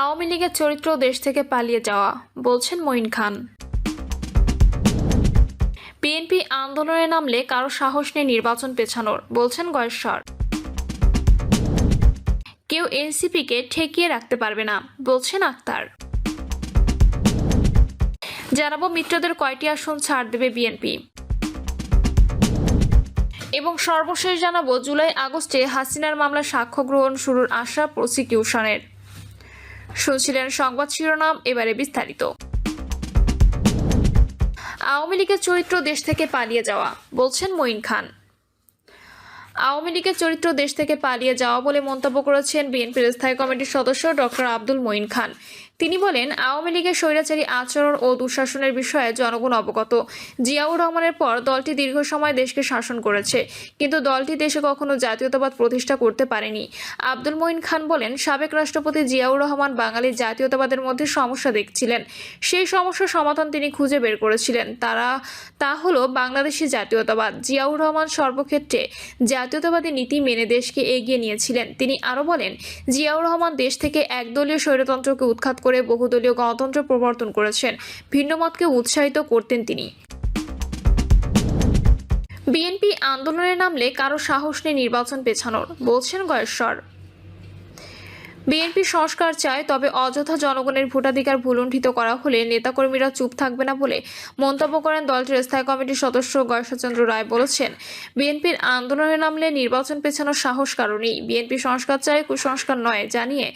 আওয়ামী লীগের চরিত্র দেশ থেকে পালিয়ে যাওয়া, বলছেন মঈন খান। বিএনপি আন্দোলনে নামলে কারও সাহস নেই নির্বাচন পেছানোর, বলছেন গয়েশ্বর। কেউ এনসিপিকে ঠেকিয়ে রাখতে পারবে না, বলছেন আক্তার। জানাব মিত্রদের কয়টি আসন ছাড় দেবে বিএনপি। এবং সর্বশেষ জানাব, জুলাই আগস্টে হাসিনার মামলা সাক্ষ্য গ্রহণ শুরুর আশা প্রসিকিউশনের। শুনছিলেন সংবাদ শিরোনাম, এবারে বিস্তারিত। আওয়ামী লীগের চরিত্র দেশ থেকে পালিয়ে যাওয়া, বলছেন মঈন খান। আওয়ামী লীগের চরিত্র দেশ থেকে পালিয়ে যাওয়া বলে মন্তব্য করেছেন বিএনপির স্থায়ী কমিটির সদস্য ডক্টর আব্দুল মঈন খান। তিনি বলেন, আওয়ামী লীগের স্বৈরাচারী আচরণ ও দুঃশাসনের বিষয়ে জনগণ অবগত। জিয়াউর রহমানের পর দলটি দীর্ঘ সময় দেশকে শাসন করেছে, কিন্তু দলটি দেশে কখনো জাতীয়তাবাদ প্রতিষ্ঠা করতে পারেনি। আব্দুল মঈন খান বলেন, সাবেক রাষ্ট্রপতি জিয়াউর রহমান বাঙালি জাতীয়তাবাদের মধ্যে সমস্যা দেখছিলেন। সেই সমস্যার সমাধান তিনি খুঁজে বের করেছিলেন। তারা, তা হলো বাংলাদেশি জাতীয়তাবাদ। জিয়াউর রহমান সর্বক্ষেত্রে জাতীয়তাবাদী নীতি মেনে দেশকে এগিয়ে নিয়েছিলেন। তিনি আরও বলেন, জিয়াউর রহমান দেশ থেকে একদলীয় স্বৈরতন্ত্রকে উৎখাত করে বহুদলীয় গণতন্ত্র প্রবর্তন করেছেন। ভিন্নমতকে উৎসাহিত করতেন তিনি। বিএনপি আন্দোলনে নামলে কারও সাহস নেই নির্বাচন পেছানোর, বলছেন গয়েশ্বর। বিএনপি সংস্কার চায়, তবে অযথা জনগণের ভোটাধিকার ভুলুণ্ঠিত করা হলে নেতাকর্মীরা চুপ থাকবে না বলে মন্তব্য করেন দলটির স্থায়ী কমিটির সদস্য গয়েশ্বরচন্দ্র রায় বলেছেন, বিএনপির আন্দোলনে নামলে নির্বাচন পেছানোর সাহস কারণেই বিএনপি সংস্কার চায়, কুসংস্কার নয়, জানিয়ে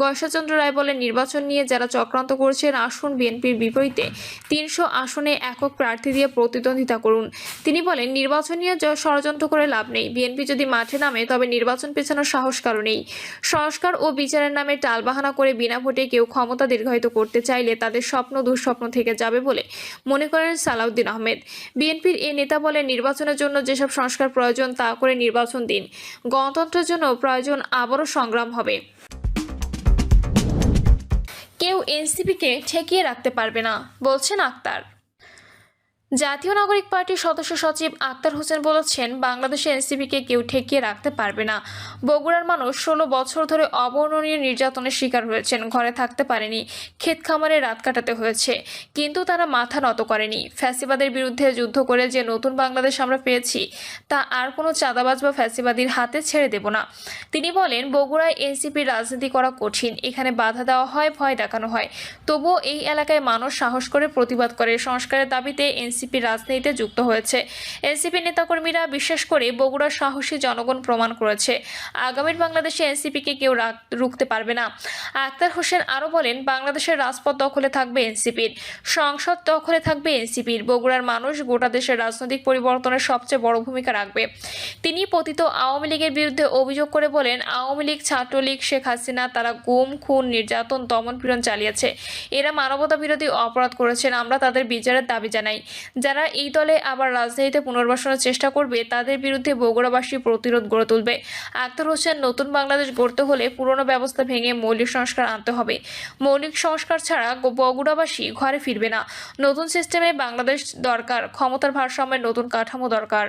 গয়েশ্বরচন্দ্র রায় বলেন, নির্বাচন নিয়ে যারা চক্রান্ত করছেন, আসুন বিএনপির বিপরীতে। তিনশো আসনে একক প্রার্থী দিয়ে প্রতিদ্বন্দ্বিতা করুন। তিনি বলেন, নির্বাচন নিয়ে ষড়যন্ত্র করে লাভ নেই। বিএনপি যদি মাঠে নামে, তবে নির্বাচন পেছানোর সাহস কারণেই সংস্কার ও বিচারের নামে টালবাহানা করে বিনা ভোটে কেউ ক্ষমতা দীর্ঘায়িত করতে চাইলে তাদের স্বপ্ন দুঃস্বপ্ন থেকে যাবে বলে মনে করেন সালাউদ্দিন আহমেদ। বিএনপির এ নেতা বলেন, নির্বাচনের জন্য যেসব সংস্কার প্রয়োজন তা করে নির্বাচন দিন। গণতন্ত্রের জন্য প্রয়োজন আবারও সংগ্রাম হবে। কেউ এনসিপিকে ঠেকিয়ে রাখতে পারবে না, বলছেন আক্তার। জাতীয় নাগরিক পার্টির সদস্য সচিব আক্তার হোসেন বলেছেন, বাংলাদেশে এনসিপিকে কেউ ঠেকিয়ে রাখতে পারবে না। বগুড়ার মানুষ ষোলো বছর ধরে অবর্ণনীয় নির্যাতনের শিকার হয়েছেন, ঘরে থাকতে পারেনি, ক্ষেত খামারে রাত কাটাতে হয়েছে, কিন্তু তারা মাথা নত করেনি। ফ্যাসিবাদের বিরুদ্ধে যুদ্ধ করে যে নতুন বাংলাদেশ আমরা পেয়েছি, তা আর কোনো চাঁদাবাজ বা ফ্যাসিবাদীর হাতে ছেড়ে দেব না। তিনি বলেন, বগুড়ায় এনসিপির রাজনীতি করা কঠিন, এখানে বাধা দেওয়া হয়, ভয় দেখানো হয়। তবুও এই এলাকায় মানুষ সাহস করে প্রতিবাদ করে। সংস্কারের দাবিতে এনসিপি রাজনীতিতে যুক্ত হয়েছে। এনসিপি নেতাকর্মীরা বিশেষ করে বগুড়ার সাহসী জনগণ প্রমাণ করেছে। আগামীর বাংলাদেশে এনসিপিকে কেউ রুখতে পারবে না। আক্তার হোসেন আরও বলেন, বাংলাদেশের রাজপথ দখলে থাকবে এনসিপির। সংসদ দখলে থাকবে এনসিপির। বগুড়ার মানুষ গোটা দেশের রাজনৈতিক পরিবর্তনের সবচেয়ে বড় ভূমিকা রাখবে। তিনি পতিত আওয়ামী লীগের বিরুদ্ধে অভিযোগ করে বলেন, আওয়ামী লীগ, ছাত্রলীগ, শেখ হাসিনা, তারা গুম, খুন, নির্যাতন, দমন পীড়ন চালিয়েছে। এরা মানবতা বিরোধী অপরাধ করেছেন। আমরা তাদের বিচারের দাবি জানাই। যারা এই দলে আবার রাজনীতিতে পুনর্বাসনের চেষ্টা করবে, তাদের বিরুদ্ধে বগুড়াবাসী প্রতিরোধ গড়ে তুলবে। আক্তার হোসেন, নতুন বাংলাদেশ গড়তে হলে পুরনো ব্যবস্থা ভেঙে মৌলিক সংস্কার আনতে হবে। মৌলিক সংস্কার ছাড়া বগুড়াবাসী ঘরে ফিরবে না। নতুন সিস্টেমে বাংলাদেশ দরকার, ক্ষমতার ভারসাম্যের নতুন কাঠামো দরকার।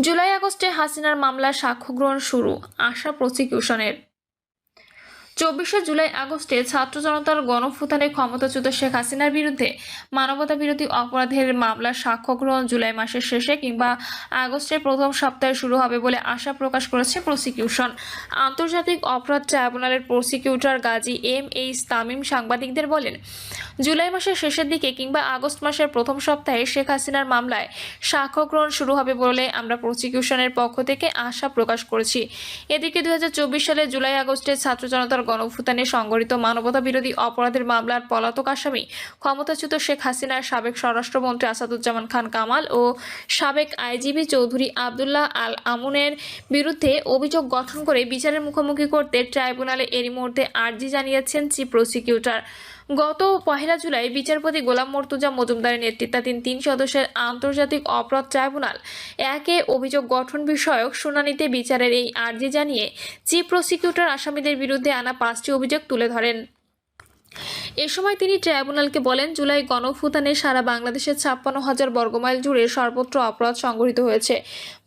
জুলাই আগস্টে হাসিনার মামলার সাক্ষ্য গ্রহণ শুরু, আশা প্রসিকিউশনের। চব্বিশে জুলাই আগস্টে ছাত্র জনতার গণফুতানে ক্ষমতাচ্যুত শেখ হাসিনার বিরুদ্ধে মানবতা বিরোধী অপরাধের মামলার সাক্ষ্য গ্রহণ জুলাই মাসের শেষে কিংবা আগস্টের প্রথম সপ্তাহে শুরু হবে বলে আশা প্রকাশ করেছে প্রসিকিউশন। আন্তর্জাতিক অপরাধ ট্রাইব্যুনালের prosecutor Gazi M H Tamim সাংবাদিকদের বলেন, জুলাই মাসের শেষের দিকে কিংবা আগস্ট মাসের প্রথম সপ্তাহে শেখ হাসিনার মামলায় সাক্ষ্য গ্রহণ শুরু হবে বলে আমরা প্রসিকিউশনের পক্ষ থেকে আশা প্রকাশ করেছি। এদিকে দু হাজার চব্বিশ সালে জুলাই আগস্টে ছাত্র জনতার গণভুতানে সংগঠিত মানবতা বিরোধী অপরাধের মামলার পলাতক আসামি ক্ষমতাচ্যুত শেখ হাসিনার সাবেক স্বরাষ্ট্রমন্ত্রী আসাদুজ্জামান খান কামাল ও সাবেক আইজিবি চৌধুরী আবদুল্লাহ আল আমুনের বিরুদ্ধে অভিযোগ গঠন করে বিচারের মুখোমুখি করতে ট্রাইব্যুনালে এরই মুহূর্তে আর্জি জানিয়েছেন চিফ প্রসিকিউটর। গত পহেলা জুলাই বিচারপতি গোলাম মর্তুজা মজুমদারের নেতৃত্বাধীন তিন সদস্যের আন্তর্জাতিক অপরাধ ট্রাইব্যুনাল একে অভিযোগ গঠন বিষয়ক শুনানিতে বিচারের এই আর্জি জানিয়ে চিফ প্রসিকিউটর আসামিদের বিরুদ্ধে আনা পাঁচটি অভিযোগ তুলে ধরেন। এ সময় তিনি ট্রাইব্যুনালকে বলেন, জুলাই গণফুতানে সারা বাংলাদেশের ছাপ্পান্ন হাজার বর্গমাইল জুড়ে সর্বত্র অপরাধ সংঘটিত হয়েছে।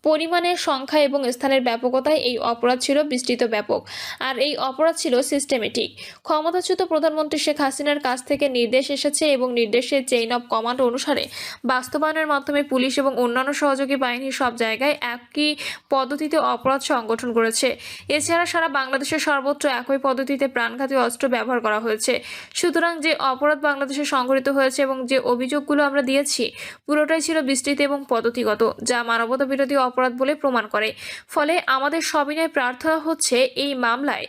পরিমাণের সংখ্যা এবং স্থানের ব্যাপকতায় এই অপরাধ ছিল বিস্তৃত ব্যাপক, আর এই অপরাধ ছিল সিস্টেমেটিক ক্ষমতাচ্যুত প্রধানমন্ত্রী শেখ হাসিনার কাছ থেকে নির্দেশ এসেছে এবং নির্দেশের চেইন অব কমান্ড অনুসারে বাস্তবায়নের মাধ্যমে পুলিশ এবং অন্যান্য সহযোগী বাহিনী সব জায়গায় একই পদ্ধতিতে অপরাধ সংগঠন করেছে। এছাড়া সারা বাংলাদেশের সর্বত্র একই পদ্ধতিতে প্রাণঘাতী অস্ত্র ব্যবহার করা হয়েছে। সুতরাং যে অপরাধ বাংলাদেশে সংঘটিত হয়েছে এবং যে অভিযোগগুলো আমরা দিয়েছি, পুরোটাই ছিল বিস্তৃত এবং পদ্ধতিগত, যা মানবতা বিরোধী অপরাধ বলে প্রমাণ করে। ফলে আমাদের সবিনয় প্রার্থনা হচ্ছে এই মামলায়।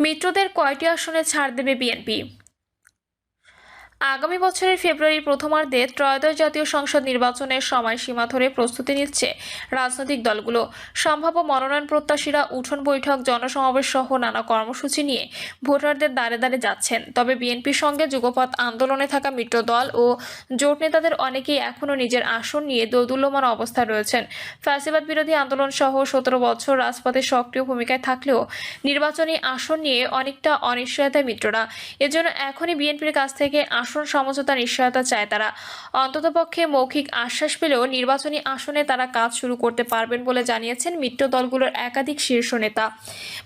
মিত্রদের কয়টি আসনে ছাড় দেবে বিএনপি? আগামী বছরের ফেব্রুয়ারির প্রথমার্ধে ত্রয়োদশ জাতীয় সংসদ নির্বাচনের সময়সীমা ধরে প্রস্তুতি নিচ্ছে রাজনৈতিক দলগুলো। সম্ভাব্য মনোনয়ন প্রত্যাশীরা উঠোন বৈঠক, জনসমাবেশ সহ নানা কর্মসূচি নিয়ে ভোটারদের দ্বারে দ্বারে যাচ্ছেন। তবে বিএনপির সঙ্গে যুগপথ আন্দোলনে থাকা মিত্র দল ও জোট নেতাদের অনেকেই এখনও নিজের আসন নিয়ে দোদুল্যমান অবস্থায় রয়েছেন। ফ্যাসিবাদ বিরোধী আন্দোলন সহ সতেরো বছর রাজপথে সক্রিয় ভূমিকায় থাকলেও নির্বাচনী আসন নিয়ে অনেকটা অনিশ্চয়তায় মিত্ররা। এজন্য এখনই বিএনপির কাছ থেকে আসন সমঝোতা নিশ্চয়তা চায় তারা। অন্ততপক্ষে মৌখিক আশ্বাস পেলেও নির্বাচনী আসনে তারা কাজ শুরু করতে পারবেন বলে জানিয়েছেন মিত্র দলগুলোর একাধিক শীর্ষ নেতা।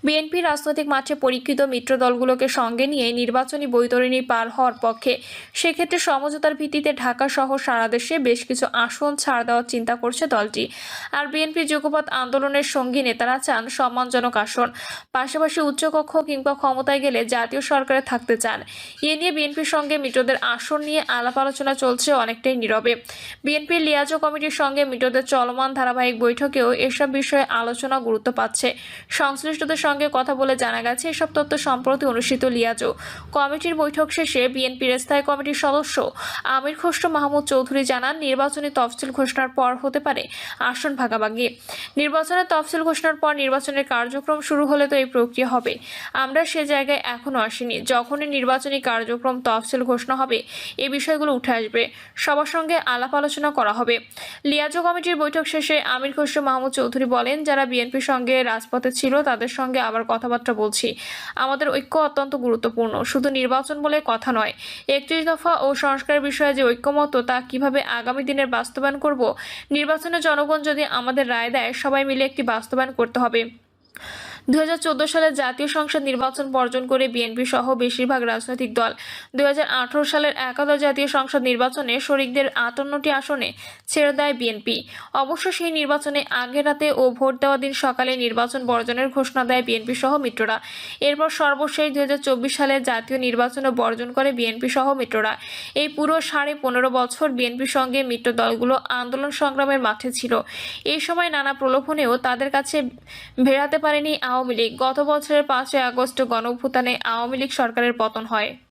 বিএনপি রাজনৈতিক মাঠে পরীক্ষিত মিত্র দলগুলোকে সঙ্গে নিয়ে নির্বাচনী বৈতরণী পার হওয়ার পক্ষে সেক্ষেত্রে সমঝোতার ভিত্তিতে ঢাকা সহ সারা দেশে বেশ কিছু আসন ছাড় দেওয়ার চিন্তা করছে দলটি। আর বিএনপি যুগপৎ আন্দোলনের সঙ্গী নেতারা চান সম্মানজনক আসন। পাশাপাশি উচ্চকক্ষ কিংবা ক্ষমতায় গেলে জাতীয় সরকারে থাকতে চান। এ নিয়ে বিএনপির সঙ্গে মিত্রদের আসন নিয়ে আলাপ আলোচনা চলছে অনেকটাই নীরবে। বিএনপির লিয়াজো কমিটির সঙ্গে মিত্রদের চলমান ধারাবাহিক বৈঠকেও এসব বিষয়ে আলোচনা গুরুত্ব পাচ্ছে। সংশ্লিষ্টদের সঙ্গে কথা বলে জানা গেছে, এসব তথ্য সম্প্রতি অনুষ্ঠিত লিয়াজো কমিটির বৈঠক শেষে বিএনপির স্থায়ী কমিটির সদস্য আমির খসরু মাহমুদ চৌধুরী জানান, নির্বাচনী তফসিল ঘোষণার পর হতে পারে আসন ভাগাভাগি। নির্বাচনের তফসিল ঘোষণার পর নির্বাচনের কার্যক্রম শুরু হলে তো এই প্রক্রিয়া হবে। আমরা সে জায়গায় এখনও আসিনি। যখনই নির্বাচনী কার্যক্রম তফসিল ঘোষণা হবে। এই বিষয়গুলো উঠে আসবে। সবার সঙ্গে আলাপ আলোচনা করা হবে। লিয়াজো কমিটির বৈঠক শেষে আমির খসরু মাহমুদ চৌধুরী বলেন, যারা বিএনপির সঙ্গে রাজপথে ছিল, তাদের সঙ্গে আবার কথাবার্তা বলছি। আমাদের ঐক্য অত্যন্ত গুরুত্বপূর্ণ। শুধু নির্বাচন বলে কথা নয়, একত্রিশ দফা ও সংস্কার বিষয়ে যে ঐক্যমত, তা কীভাবে আগামী দিনের বাস্তবায়ন করব? নির্বাচনে জনগণ যদি আমাদের রায় দেয়, সবাই মিলে একটি বাস্তবায়ন করতে হবে। দু হাজার চোদ্দ সালে জাতীয় সংসদ নির্বাচন বর্জন করে বিএনপি সহ বেশিরভাগ রাজনৈতিক দল। দু হাজার আঠারো সালের একাদশ জাতীয় সংসদ নির্বাচনে শরিকদের আটান্নটি আসনে ছেড়ে দেয় বিএনপি। অবশ্য সেই নির্বাচনে আগে রাতে ও ভোট দেওয়া দিন সকালে নির্বাচন বর্জনের ঘোষণা দেয় বিএনপি সহ মিত্ররা। এরপর সর্বশেষ দু হাজার চব্বিশ সালে জাতীয় নির্বাচনও বর্জন করে বিএনপি সহ মিত্ররা। এই পুরো সাড়ে পনেরো বছর বিএনপির সঙ্গে মিত্র দলগুলো আন্দোলন সংগ্রামের মাঠে ছিল। এই সময় নানা প্রলোভনেও তাদের কাছে ভেড়াতে পারেনি আওয়ামী লীগ গত বছরের পাঁচই আগস্ট গণভূতানে আওয়ামী লীগ সরকারের পতন হয়।